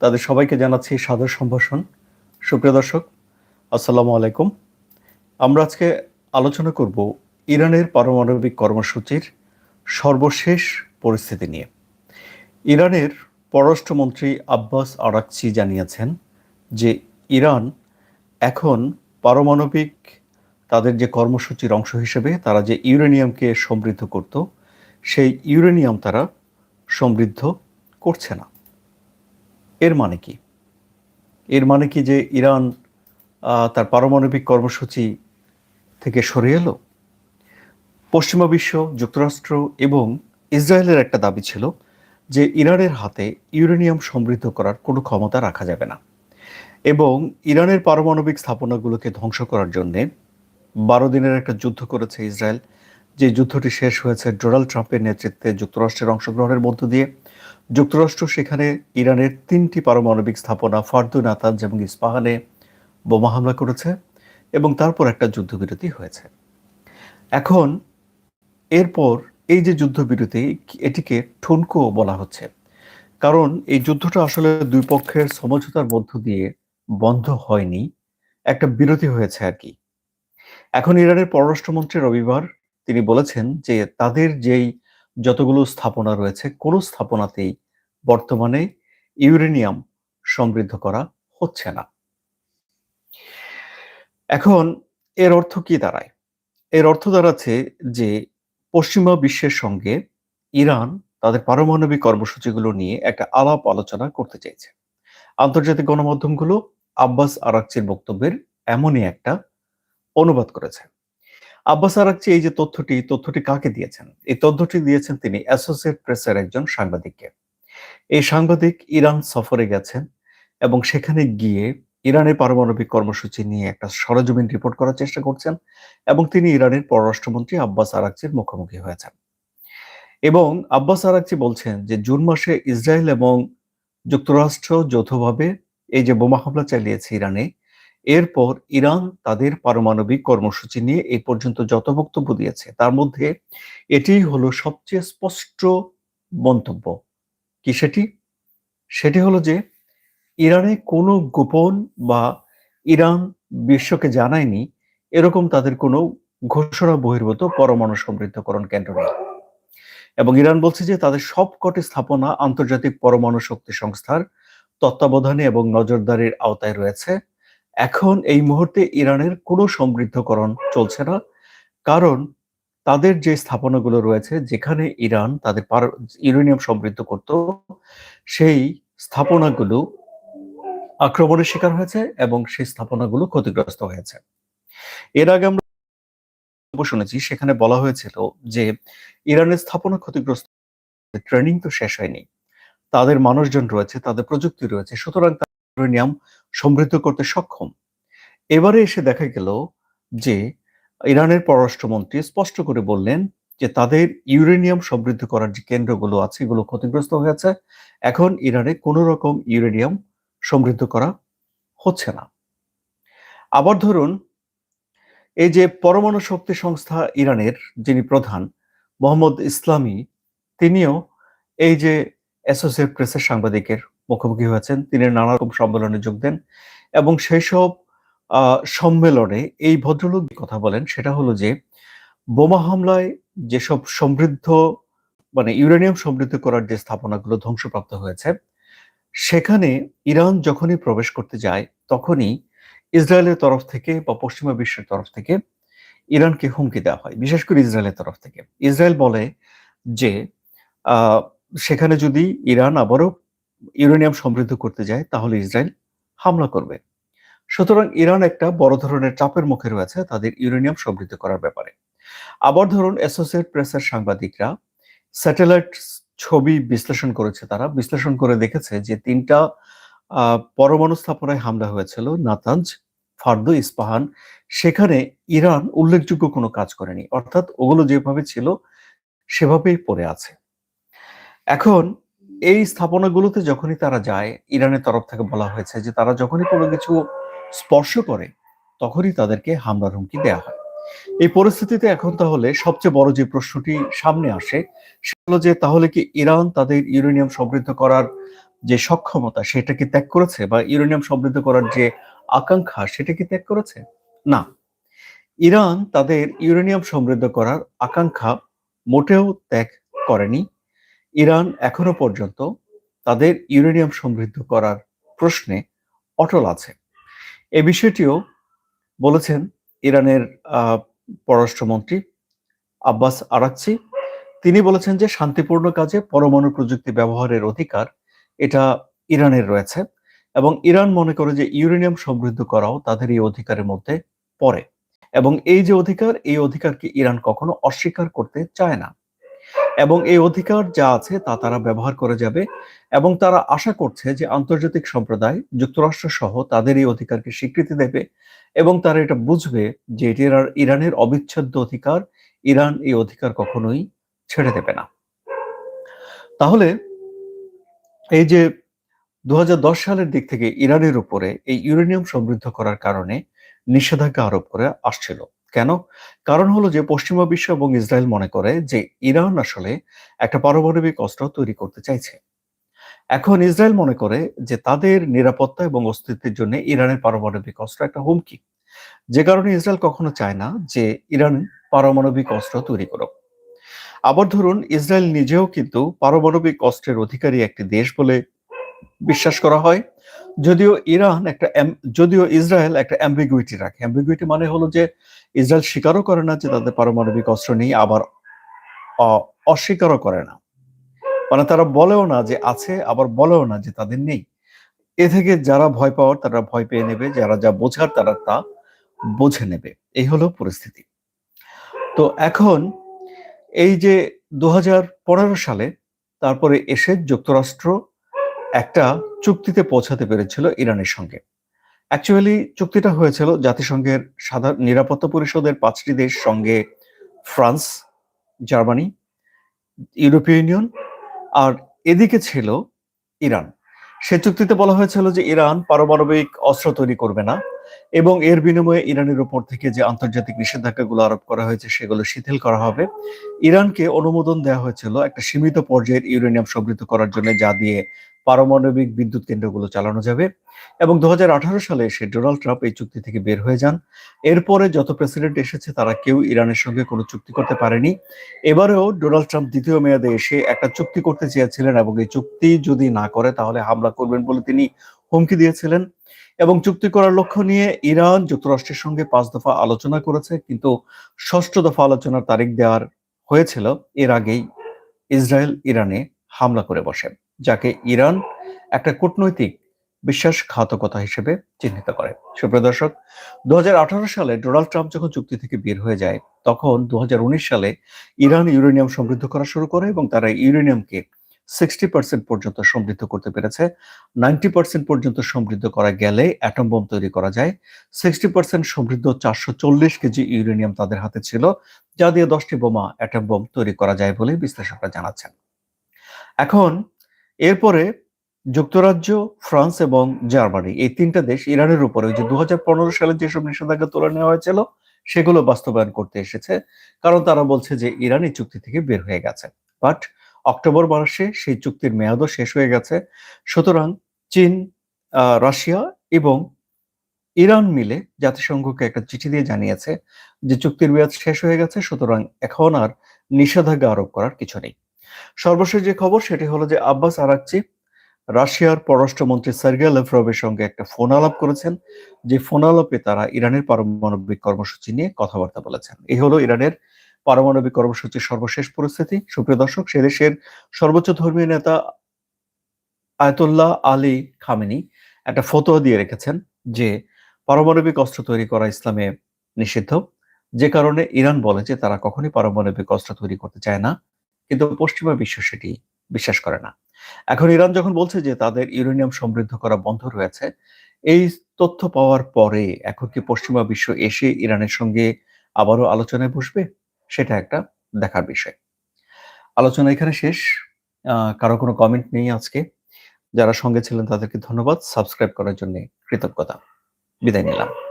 তাদের সবাইকে জানাচ্ছি সাদর সম্ভাষণ। সুপ্রিয় দর্শক, আসসালামু আলাইকুম। আমরা আজকে আলোচনা করব ইরানের পারমাণবিক কর্মসূচির সর্বশেষ পরিস্থিতি নিয়ে। ইরানের পররাষ্ট্রমন্ত্রী আব্বাস আরাকচি জানিয়েছেন যে ইরান এখন পারমাণবিক তাদের যে কর্মসূচির অংশ হিসেবে তারা যে ইউরেনিয়ামকে সমৃদ্ধ করত, সেই ইউরেনিয়াম তারা সমৃদ্ধ করছে না। এর মানে কি? এর মানে কি যে ইরান তার পারমাণবিক কর্মসূচি থেকে সরে এলো? পশ্চিমা বিশ্ব, যুক্তরাষ্ট্র এবং ইসরায়েলের একটা দাবি ছিল যে ইরানের হাতে ইউরেনিয়াম সমৃদ্ধ করার কোনো ক্ষমতা রাখা যাবে না এবং ইরানের পারমাণবিক স্থাপনাগুলোকে ধ্বংস করার জন্যে বারো দিনের একটা যুদ্ধ করেছে ইসরায়েল। যে যুদ্ধটি শেষ হয়েছে, ডোনাল্ড ট্রাম্পের নেতৃত্বে যুক্তরাষ্ট্রের অংশগ্রহণের মধ্য দিয়ে, যুক্তরাষ্ট্র সেখানে ইরানের তিনটি পারমাণবিক স্থাপনা, ফার্দু নাতানজ এবং ইস্পাহানে বোমা হামলা করেছে এবং তারপর একটা যুদ্ধবিরতি হয়েছে। এখন এরপর এই যে যুদ্ধবিরতি, এটিকে ঠুনকো বলা হচ্ছে। কারণ এই যুদ্ধটা আসলে দুই পক্ষের সমঝোতার মধ্য দিয়ে বন্ধ হয়নি, একটা বিরতি হয়েছে আর কি। এখন ইরানের পররাষ্ট্রমন্ত্রী রবিবার তিনি বলেছেন যে তাদের যেই যতগুলো স্থাপনা রয়েছে, কোনো স্থাপনাতেই বর্তমানে ইউরেনিয়াম সমৃদ্ধ করা হচ্ছে না। এখন এর অর্থ কি দাঁড়ায়? এর অর্থ দাঁড়াচ্ছে যে পশ্চিমা বিশ্বের সঙ্গে ইরান তাদের পারমাণবিক কর্মসূচিগুলো নিয়ে একটা আলাপ আলোচনা করতে চাইছে। আন্তর্জাতিক গণমাধ্যমগুলো আব্বাস আরাকচির বক্তব্যের এমনই একটা অনুবাদ করেছে। আব্বাস আরাকচি, এই যে তথ্যটি তথ্যটি কাকে দিয়েছেন? এই তথ্যটি দিয়েছেন তিনি অ্যাসোসিয়েট প্রেসের একজন সাংবাদিককে। এই সাংবাদিক ইরান সফরে গেছেন এবং সেখানে গিয়ে ইরানের পারমাণবিক কর্মসূচি নিয়ে একটা সরজমিন রিপোর্ট করার চেষ্টা করছেন এবং তিনি ইরানের পররাষ্ট্রমন্ত্রী আব্বাস আরাকচির মুখোমুখি হয়েছেন। এবং আব্বাস আরাকচি বলছেন যে, জুন মাসে ইসরায়েল এবং যুক্তরাষ্ট্র যৌথভাবে এই যে বোমা হামলা চালিয়েছে ইরানে এরপর ইরান তাদের পারমাণবিক কর্মসূচি নিয়ে এই পর্যন্ত যত বক্তব্য দিয়েছে, তার মধ্যে এটিই হলো সবচেয়ে স্পষ্ট মন্তব্য। কি সেটি? সেটি হলো যে, ইরানে কোনো গোপন বা ইরান বিশ্বকে জানায়নি, এরকম তাদের কোনো ঘোষণা বহির্ভূত পরমাণু সমৃদ্ধকরণ কেন্দ্র নেই। এবং ইরান বলছে যে, তাদের সবকটি স্থাপনা আন্তর্জাতিক পরমাণু শক্তি সংস্থার তত্ত্বাবধানে এবং নজরদারির আওতায় রয়েছে। এখন এই মুহূর্তে ইরানের কোনো সমৃদ্ধকরণ চলছে না। কারণ তাদের যে স্থাপনাগুলো রয়েছে, যেখানে ইরান তাদের ইউরেনিয়াম সমৃদ্ধ করত, সেই স্থাপনাগুলো আক্রমণের শিকার হয়েছে এবং সেই স্থাপনাগুলো ক্ষতিগ্রস্ত হয়েছে। এর আগে আমরা শুনেছি, সেখানে বলা হয়েছিল যে ইরানের স্থাপনা ক্ষতিগ্রস্ত, ট্রেনিং তো শেষ হয়নি। তাদের মানুষজন রয়েছে, তাদের প্রযুক্তি রয়েছে, সুতরাং তারা ইউরেনিয়াম সমৃদ্ধ করতে সক্ষম। এবারে এসে দেখা গেল যে ইরানের পররাষ্ট্রমন্ত্রী স্পষ্ট করে বললেন যে তাদের ইউরেনিয়াম সমৃদ্ধ করার যে কেন্দ্রগুলো আছে, এগুলো ক্ষতিগ্রস্ত হয়েছে। এখন ইরানে কোনো রকম ইউরেনিয়াম সমৃদ্ধ করা হচ্ছে না। আবার ধরুন, এই যে পরমাণু শক্তি সংস্থা ইরানের যিনি প্রধান, মোহাম্মদ ইসলামী, তিনিও এই যে অ্যাসোসিয়েট প্রেসের সাংবাদিকের মুখোমুখি হয়েছেন। তিনি নানা রকম সম্মেলনে যোগ দেন এবং সেই সব আহ, সম্মেলনে এই ভদ্রলোক কথা বলেন সেটা হলো যে বোমা হামলায় যেসব সমৃদ্ধ মানে ইউরেনিয়াম সমৃদ্ধ করার যে স্থাপনাগুলো ধ্বংসপ্রাপ্ত হয়েছে সেখানে ইরান যখনই প্রবেশ করতে যায় তখনই ইসরায়েলের তরফ থেকে বা পশ্চিমা বিশ্বের তরফ থেকে ইরানকে হুমকি দেওয়া হয়। বিশেষ করে ইসরায়েলের তরফ থেকে। ইসরায়েল বলে যে সেখানে যদি ইরান আবারও ইউরেনিয়াম সমৃদ্ধ করতে যায়, তাহলে ইসরায়েল হামলা করবে। সুতরাং ইরান একটা বড় ধরনের চাপের মুখে রয়েছে তাদের ইউরেনিয়াম সমৃদ্ধ করার ব্যাপারে। আবার ধরুন অ্যাসোসিয়েট প্রেসের সাংবাদিকরা স্যাটেলাইট ছবি বিশ্লেষণ করেছে তারা। বিশ্লেষণ করে দেখেছে যে তিনটা পরমাণু স্থাপনায় হামলা হয়েছিল নাতাঞ্জ ফার্দু, ইস্পাহান। সেখানে ইরান উল্লেখযোগ্য কোনো কাজ করেনি। অর্থাৎ ওগুলো যেভাবে ছিল, সেভাবেই পড়ে আছে। এখন এই স্থাপনাগুলোতে যখনই তারা যায়, ইরানের তরফ থেকে বলা হয়েছে যে তারা যখনই কোনো কিছু স্পর্শ করে, তখনই তাদেরকে হামলার হুমকি দেওয়া হয়। এই পরিস্থিতিতে এখন তাহলে সবচেয়ে বড় যে প্রশ্নটি সামনে আসে সেগুলো যে তাহলে কি ইরান তাদের ইউরেনিয়াম সমৃদ্ধ করার যে সক্ষমতা, সেটা কি ত্যাগ করেছে? বা ইউরেনিয়াম সমৃদ্ধ করার যে আকাঙ্ক্ষা, সেটা কি ত্যাগ করেছে? না। ইরান তাদের ইউরেনিয়াম সমৃদ্ধ করার আকাঙ্ক্ষা মোটেও ত্যাগ করেনি। ইরান এখনও পর্যন্ত তাদের ইউরেনিয়াম সমৃদ্ধ করার প্রশ্নে অটল আছে। এ বিষয়টিও বলেছেন ইরানের পররাষ্ট্রমন্ত্রী আব্বাস আরাকচি। তিনি বলেছেন যে শান্তিপূর্ণ কাজে পরমাণু প্রযুক্তি ব্যবহারের অধিকার এটা ইরানের রয়েছে এবং ইরান মনে করে যে ইউরেনিয়াম সমৃদ্ধ করাও তাদের এই অধিকারের মধ্যে পড়ে এবং এই যে অধিকার, এই অধিকারকে ইরান কখনো অস্বীকার করতে চায় না। এবং এই অধিকার যা আছে তা তারা ব্যবহার করে যাবে এবং তারা আশা করছে যে আন্তর্জাতিক সম্প্রদায় যুক্তরাষ্ট্র সহ তাদের এই অধিকারকে স্বীকৃতি দেবে এবং তারা এটা বুঝবে যে এটি ইরানের অবিচ্ছেদ্য অধিকার। ইরান এই অধিকার কখনোই ছেড়ে দেবে না। তাহলে এই যে দু হাজার দশ সালের দিক থেকে ইরানের উপরে এই ইউরেনিয়াম সমৃদ্ধ করার কারণে নিষেধাজ্ঞা আরোপ করে আসছিল। কেন? কারণ হলো যে পশ্চিমা বিশ্ব এবং ইসরায়েল মনে করে যে ইরান আসলে একটা পারমাণবিক অস্ত্র তৈরি করতে চাইছে। এখন ইসরায়েল মনে করে যে তাদের নিরাপত্তা এবং অস্তিত্বের জন্য ইরানের পারমাণবিক অস্ত্র একটা হুমকি। যে কারণে ইসরায়েল কখনো চায় না যে ইরান পারমাণবিক অস্ত্র তৈরি করুক। আবার ধরুন, ইসরায়েল নিজেও কিন্তু পারমাণবিক অস্ত্রের অধিকারী একটি দেশ বলে বিশ্বাস করা হয়। যদিও ইরান একটা যদিও ইসরায়েল একটা অ্যাম্বিগুইটি রাখে। অ্যাম্বিগুইটি মানে হলো যে ইসরায়েল স্বীকারও করে না যে তাদের পারমাণবিক অস্ত্র নেই আবার অস্বীকারও করে না। মানে তারা বলেও না যে আছে, আবার বলেও না যে তাদের নেই। এ থেকে যারা ভয় পাওয়ার, তারা ভয় পেয়ে নেবে। যারা যা বোঝার, তারা তা বুঝে নেবে। এই হলো পরিস্থিতি। তো এখন এই যে দু হাজার পনেরো সালে, তারপরে এসে যুক্তরাষ্ট্র একটা চুক্তিতে পৌঁছাতে পেরেছিল ইরানের সঙ্গে। অ্যাকচুয়ালি চুক্তিটা হয়েছিল জাতিসংঘের সাধারণ নিরাপত্তা পরিষদের পাঁচটি দেশ সঙ্গে ফ্রান্স, জার্মানি, ইউরোপীয় ইউনিয়ন আর এদিকে ছিল ইরান। সে চুক্তিতে বলা হয়েছিল যে ইরান পারমাণবিক অস্ত্র তৈরি করবে না এবং এর বিনিময়ে ইরানের উপর থেকে যে আন্তর্জাতিক নিষেধাজ্ঞাগুলো আরোপ করা হয়েছে সেগুলো শিথিল করা হবে। ইরানকে অনুমোদন দেওয়া হয়েছিল একটা সীমিত পর্যায়ের ইউরেনিয়াম সমৃদ্ধ করার জন্য, যা দিয়ে পারমাণবিক বিদ্যুৎ কেন্দ্রগুলো চালানো যাবে এবং দু হাজার আঠারো সালে এসে ডোনাল্ড ট্রাম্প এই চুক্তি থেকে বের হয়ে যান। এরপরে যত প্রেসিডেন্ট এসেছে তারা কেউ ইরানের সঙ্গে কোনো চুক্তি করতে পারেনি। এবারেও ডোনাল্ড ট্রাম্প দ্বিতীয় মেয়াদে এসে একটা চুক্তি করতে চেয়েছিলেন এবং এই চুক্তি যদি না করে তাহলে হামলা করবেন বলে তিনি হুমকি দিয়েছিলেন। এবং চুক্তি করার লক্ষ্য নিয়ে ইরান যুক্তরাষ্ট্রের সঙ্গে পাঁচ দফা আলোচনা করেছে, কিন্তু ষষ্ঠ দফা আলোচনার তারিখ দেওয়ার হয়েছিল। এর আগেই ইসরায়েল ইরানে হামলা করে বসে। যাকে ইরান একটা কূটনৈতিক বিশ্বাসঘাতকতা হিসেবে চিহ্নিত করে। সুপ্রিয় দর্শক দু সালে ডোনাল্ড ট্রাম্প যখন চুক্তি থেকে বের হয়ে যায়, তখন দু সালে ইরান ইউরেনিয়াম সমৃদ্ধ করা শুরু করে এবং তারা ইউরেনিয়ামকে সিক্সটি পার্সেন্ট পর্যন্ত সমৃদ্ধ করতে পেরেছে। নাইনটি পার্সেন্ট পর্যন্ত সমৃদ্ধ করা গেলে অ্যাটম বোম তৈরি করা যায়। সিক্সটি পার্সেন্ট সমৃদ্ধ চারশো চল্লিশ কেজি ইউরেনিয়াম তাদের হাতে ছিল, যা দিয়ে দশটি বোমা অ্যাটম বোম তৈরি করা যায় বলে বিশ্লেষকরা জানাচ্ছেন। এখন এরপরে যুক্তরাজ্য, ফ্রান্স এবং জার্মানি এই তিনটা দেশ ইরানের উপরে যে দু হাজার পনেরো সালে যেসব নিষেধাজ্ঞা তুলে নেওয়া হয়েছিল, সেগুলো বাস্তবায়ন করতে এসেছে। কারণ তারা বলছে যে ইরান এই চুক্তি থেকে বের হয়ে গেছে। বাট অক্টোবর মাসে সেই চুক্তির মেয়াদও শেষ হয়ে গেছে। সুতরাং চীন রাশিয়া এবং ইরান মিলে জাতিসংঘকে একটা চিঠি দিয়ে জানিয়েছে যে চুক্তির মেয়াদ শেষ হয়ে গেছে, সুতরাং এখন আর নিষেধাজ্ঞা আরোপ করার কিছু নেই। সর্বশেষ যে খবর সেটি হলো যে আব্বাস আরাকচি, রাশিয়ার পররাষ্ট্রমন্ত্রী সার্গিয়া লেভরভের সঙ্গে একটা ফোন আলাপ করেছেন, যে ফোন আলাপে তারা ইরানের পারমাণবিক কর্মসূচি নিয়ে কথাবার্তা বলেছেন। এই হলো ইরানের পারমাণবিক কর্মসূচির সর্বশেষ পরিস্থিতি। সুপ্রিয় দর্শক, সে দেশের সর্বোচ্চ ধর্মীয় নেতা আয়তুল্লাহ আলী খামেনি একটা ফতোয়া দিয়ে রেখেছেন যে পারমাণবিক অস্ত্র তৈরি করা ইসলামে নিষিদ্ধ। যে কারণে ইরান বলে যে তারা কখনই পারমাণবিক অস্ত্র তৈরি করতে চায় না। কিন্তু পশ্চিমা বিশ্ব সেটি বিশ্বাস করে না। এখন ইরান যখন বলছে যে তাদের ইউরেনিয়াম সমৃদ্ধ করা বন্ধ রয়েছে, এই তথ্য পাওয়ার পরে এখন কি পশ্চিমা বিশ্ব এসে ইরানের সঙ্গে আবারও আলোচনায় বসবে? সেটা একটা দেখার বিষয়। আলোচনা এখানে শেষ। কারও কোনো কমেন্ট নেই আজকে। যারা সঙ্গে ছিলেন তাদেরকে ধন্যবাদ। সাবস্ক্রাইব করার জন্য কৃতজ্ঞতা। বিদায় নিলাম।